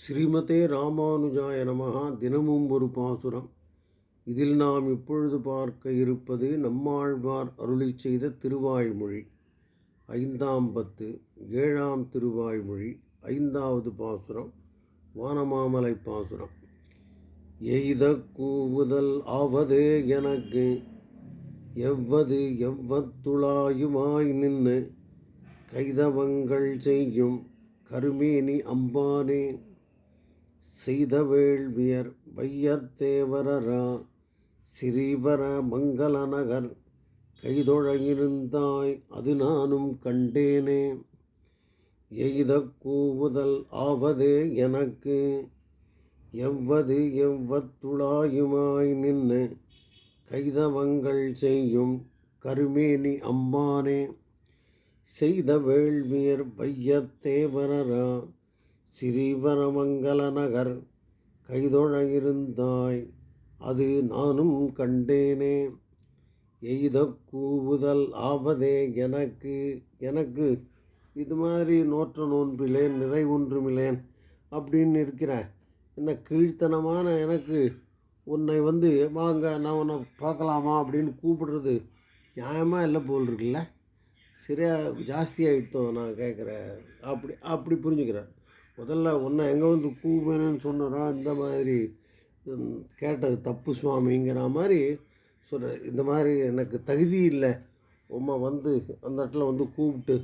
ஸ்ரீமதே ராமானுஜாய நமகா தினமும் ஒரு பாசுரம். இதில் நாம் இப்பொழுது பார்க்க இருப்பது நம்மாழ்வார் அருளி செய்த திருவாய்மொழி. ஐந்தாம் பத்து ஏழாம் திருவாய்மொழி ஐந்தாவது பாசுரம் வானமாமலை பாசுரம். எய்த கூவுதல் ஆவதே எனக்கு. எவ்வது எவ்வத்துளாயுமாய் நின்று கைதவங்கள் செய்யும் கருமேனி அம்பானே. செய்த வேள்வியர் வையத்தேவரரா சிறீவர மங்களநகர் கைதொழையிருந்தாய் அது நானும் கண்டேனே. எய்த கூவுதல் ஆவதே எனக்கு எவ்வது எவ்வத்துளாயுமாய் நின்று கைதவங்கள் செய்யும் கருமேனி அம்மானே. செய்த வேள்வியர் வையத்தேவரரா சிறீவரமங்கல நகர் கைதொழ இருந்தாய் அது நானும் கண்டேனே. எய்த கூவுதல் ஆவதே எனக்கு எனக்கு இது மாதிரி நோற்ற நோன்பிலேன் நிறை ஒன்றுமில்லேன் அப்படின்னு இருக்கிறேன் என்ன கீழ்த்தனமான எனக்கு உன்னை வந்து வாங்க நான் உன்னை பார்க்கலாமா அப்படின்னு கூப்பிடுறது நியாயமாக இல்லை போல் இருக்குல்ல சரியாக ஜாஸ்தியாகிட்டோம் நான் கேட்குறேன். அப்படி அப்படி புரிஞ்சுக்கிறேன் முதல்ல ஒன்றை எங்கே வந்து கூவேணும்னு சொன்னாரோ இந்த மாதிரி கேட்டது தப்பு சுவாமிங்கிற மாதிரி சொல்கிற இந்த மாதிரி எனக்கு தகுதி இல்லை. உம்மை வந்து அந்த இடத்துல வந்து கூப்பிட்டு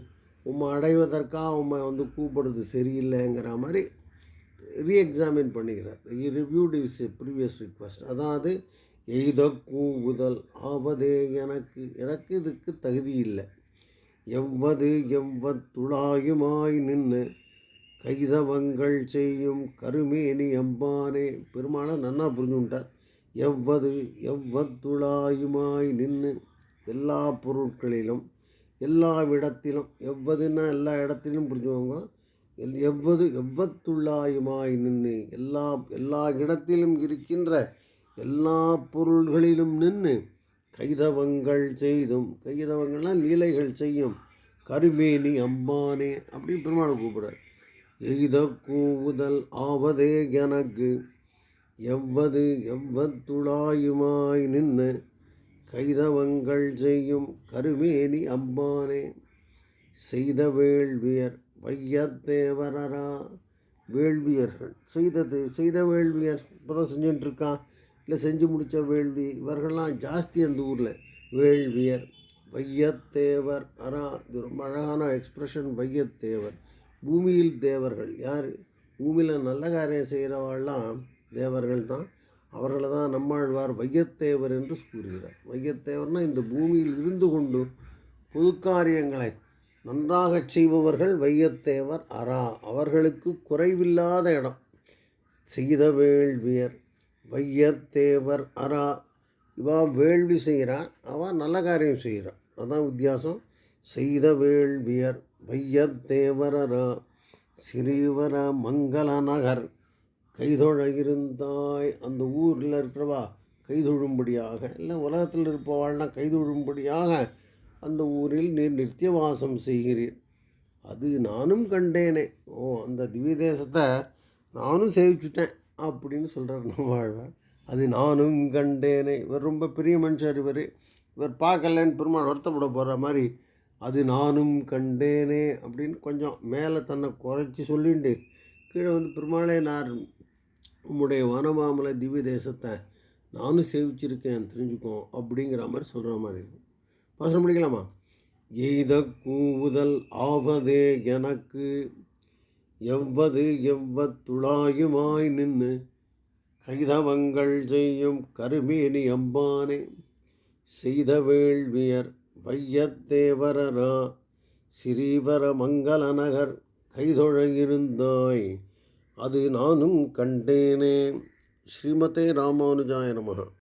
உம்மை அடைவதற்காக உம்மை வந்து கூப்பிடுறது சரியில்லைங்கிற மாதிரி ரீஎக்ஸாமின் பண்ணிக்கிறார். ரிவ்யூட் இஸ் ப்ரீவியஸ் ரிக்வஸ்ட் அதாவது எய்த கூவுதல் ஆவதே எனக்கு எனக்கு இதுக்கு தகுதி இல்லை. எவ்வது எவ்வத்துளாயுமாய் நின்று கைதவங்கள் செய்யும் கருமேனி அம்பானே. பெருமாளை நன்னா புரிஞ்சுட்டார் எவ்வது எவ்வத்துளாயுமாய் நின்று எல்லா பொருட்களிலும் எல்லா விடத்திலும் எவ்வதுன்னா எல்லா இடத்திலும் புரிஞ்சுக்கோங்க எல் எவ்வது எவ்வத்துள்ளாயுமாய் நின்று எல்லா எல்லா இடத்திலும் இருக்கின்ற எல்லா பொருள்களிலும் நின்று கைதவங்கள் செய்தும் கைதவங்கள்லாம் லீலைகள் செய்யும் கருமேனி அம்பானே அப்படின்னு பெருமாளை கூப்பிடுறார். எய்த கூவுதல் ஆவதே எனக்கு. எவ்வது எவ்வத்துளாயுமாய் நின்று கைதவங்கள் செய்யும் கருமேனி அம்மானே. செய்த வேள்வியர் வையத்தேவரரா வேள்வியர்கள் செய்தது செய்த வேள்வியர். இப்போ தான் செஞ்சுட்டுருக்கான் இல்லை செஞ்சு முடித்த வேள்வி. இவர்கள்லாம் ஜாஸ்தி அந்த ஊரில். வேள்வியர் வையத்தேவர் அரா இது ரொம்ப அழகான எக்ஸ்ப்ரெஷன் வையத்தேவர் பூமியில் தேவர்கள் யார்? பூமியில் நல்ல காரியம் செய்கிறவாள்லாம் தேவர்கள் தான். அவர்களை தான் நம்மாழ்வார் வையத்தேவர் என்று கூறுகிறார். வையத்தேவர்னால் இந்த பூமியில் இருந்து கொண்டு பொதுக்காரியங்களை நன்றாகச் செய்பவர்கள் வையத்தேவர் அரா அவர்களுக்கு குறைவில்லாத இடம். செய்த வேள்வியர் வையத்தேவர் அரா இவா வேள்வி செய்கிறான் அவன் நல்ல காரியம் செய்கிறான். அதான் வித்தியாசம். செய்த வேள்வியர் வையத்தேவரரா சிறீவர மங்கள நகர் கைதொழ இருந்தாய் அந்த ஊரில் இருக்கிறவா? கைதொழும்படியாக. இல்லை உலகத்தில் இருப்பவாள்னா கைதொழும்படியாக அந்த ஊரில் நீர் நித்திய வாசம் செய்கிறீர். அது நானும் கண்டேனே. ஓ அந்த திவ்ய தேசத்தை நானும் சேவிச்சுட்டேன் அப்படின்னு சொல்கிறார் நம்ம வாழ்வார். அது நானும் கண்டேனே. இவர் ரொம்ப பெரிய மனுஷர் இவர். இவர் பார்க்கலன்னு பெருமாள் வருத்தப்பட போகிற மாதிரி அது நானும் கண்டேனே அப்படின்னு கொஞ்சம் மேலே தன்னை குறைச்சி சொல்லிண்டு கீழே வந்து பெருமாளே நான் உம்முடைய வனமாமலை திவ்ய தேசத்தை நானும் சேவிச்சிருக்கேன் தெரிஞ்சுக்கோ அப்படிங்கிற மாதிரி சொல்கிற மாதிரி இருக்கும் பாசனம் முடிக்கலாமா எய்த கூவுதல் ஆவதே எனக்கு எவ்வது எவ்வத்துளாயுமாய் நின்று கைதவங்கள் செய்யும் கருமேனி அம்பானே செய்த வேள்வியர் வையத்தேவரரா ஸ்ரீவரமங்கலநகர் மங்கள அது நானும் கண்டேனே. ஸ்ரீமதே ராமானுஜாய நமகா.